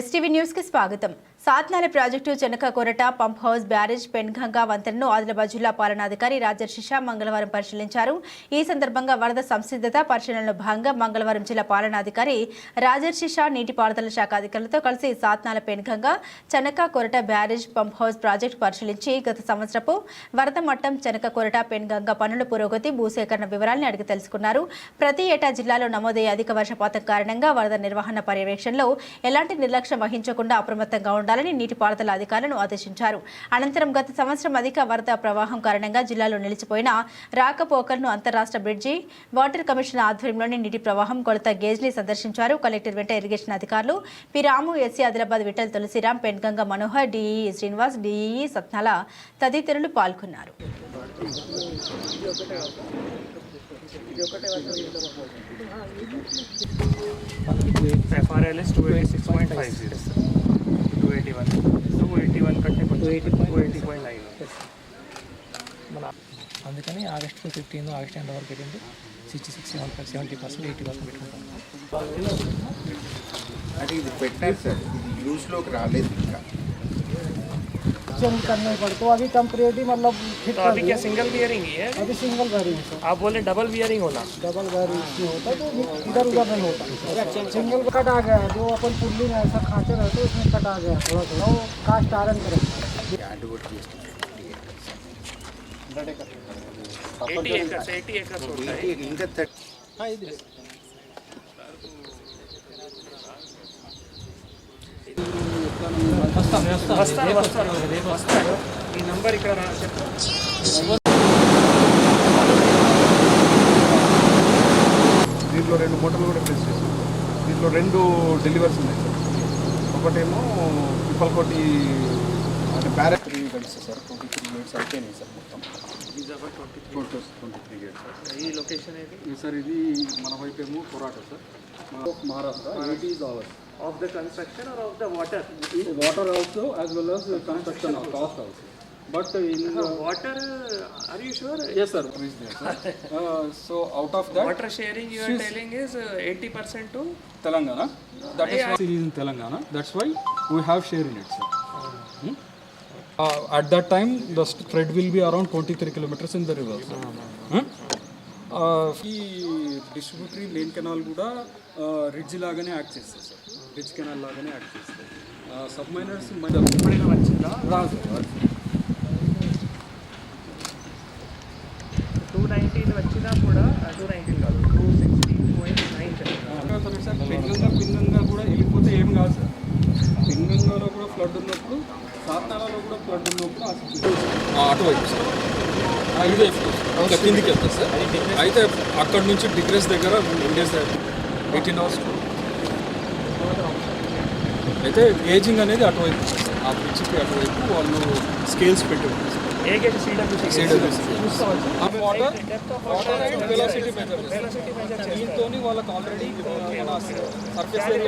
STV న్యూస్కి స్వాగతం. Satnala project Chanaka Korata pump house barrage Penganga వంతెనను ఆదిలాబాద్ జిల్లా పాలనాధికారి రాజర్షిష మంగళవారం పరిశీలించారు. ఈ సందర్భంగా వరద సంసిద్ధత పరిశీలనలో భాగంగా మంగళవారం జిల్లా పాలనాధికారి రాజర్షిష నీటిపారుదల శాఖ అధికారులతో కలిసి Satnala Penganga Chanaka Korata barrage pump house project పరిశీలించి గత సంవత్సరపు వరద మట్టం చెనక కొరట పెన్గంగా పనుల పురోగతి భూసేకరణ వివరాలను అడిగి తెలుసుకున్నారు. ప్రతి ఏటా జిల్లాలో నమోదయ్యే అధిక వర్షపాతం కారణంగా వరద నిర్వహణ పర్యవేక్షణలో ఎలాంటి నిర్లక్ష్యం వహించకుండా అప్రమత్తంగా ఉండాలి చేయాలని నీటిపారుదల అధికారులను ఆదేశించారు. అనంతరం గత సంవత్సరం అధిక వరద ప్రవాహం కారణంగా జిల్లాలో నిలిచిపోయిన రాకపోకలను అంతరాష్ట్ర బ్రిడ్జి వాటర్ కమిషన్ ఆధ్వర్యంలోని నీటి ప్రవాహం కొలత గేజ్ని సందర్శించారు. కలెక్టర్ వెంట ఇరిగేషన్ అధికారులు P. Ramu SE Adilabad Vithal Tulasiram Penganga Manohar DE Srinivas DE Satnala తదితరులు పాల్గొన్నారు. FRLs two eighty six point five zero two eighty one two eighty one కంటే two eighty two eighty point nine మన అందుకని August fifteen August end వరకు వెళ్ళింది. Sixty six seven seventy percent eighty percent పెట్టుకుంటాం. అంటే ఇది పెట్టారు సార్. ఇది యూజ్లోకి రాలేదు ఇంకా. चेंज करना ही पड़ता अभी टेम्परेरी मतलब फिट तो कर अभी क्या सिंगल बियरिंग ही है अभी सिंगल बैरिंग है आप बोले डबल बियरिंग होना डबल बैरिंग इसमें होता है तो इधर उधर नहीं होता सिंगल कट आ गया है जो अपन पुल्ली में ऐसा खाते रहते उसमें कट आ गया थोड़ा थोड़ा वो कास्ट आयरन करेंगे యాడ్ కూడా చేస్తే एटी एकर्स एटी एकर्स होता है ఇంకా థర్టీ వస్తారు వస్తారు వస్తారు ఈ నంబర్ ఇక్కడ రా- దీంట్లో రెండు మూటలు కూడా ప్లేస్ చేసాం దీంట్లో రెండు డెలివర్స్ ఉన్నాయి. సార్ ఒకటేమో పిప్పలకోటి గడిస్తే సార్? ట్వంటీ త్రీ మినిట్స్ అయిపోయినాయి సార్ మొత్తం. ట్వంటీ త్రీ గేట్స్ సార్ ఈ లొకేషన్ ఏది? సార్ ఇది మన వైపు ఏమో Korata sir. Maharashtra eighty is ours of the construction are of the water water also as well as construction cost also but in water are you sure yes sir so out of that water sharing you are telling is eighty percent to Telangana. That is why it is in Telangana. That's why we have share in at that time, the spread will be around 23 kilometers in the river. Sir. Hmm? Uh, ఈ distributary main canal కూడా ridge లాగానే act చేస్తుంది సార్ ridge canal లాగానే act చేస్తుంది sub minors ఎప్పుడైనా వచ్చిందా రాదు టూ నైన్టీన్ వచ్చినా కూడా టూ నైన్టీన్ కాదు two sixteen point nine sir Penganga Penganga కూడా వెళ్ళిపోతే ఏం కాదు సార్ పెంగంగాలో కూడా ఫ్లడ్ ఉన్నప్పుడు సాత్నాలలో కూడా ఫ్లడ్ ఉన్నప్పుడు అటువైపు సార్. ఆ, ఇదే ఇంకా కిందికి వెళ్తుంది సార్. అయితే అక్కడ నుంచి డిగ్రెస్ దగ్గర ఎయిటీన్ అవర్స్ అయితే గేజింగ్ అనేది అటువైపు ఆ బ్రిడ్జ్కి అటువైపు వాళ్ళు స్కేల్స్ పెట్టి ఉంటారు వాటర్ వాటర్ వెలాసిటీ మెజర్ దీంతో వాళ్ళకి ఆల్రెడీ సర్ఫేస్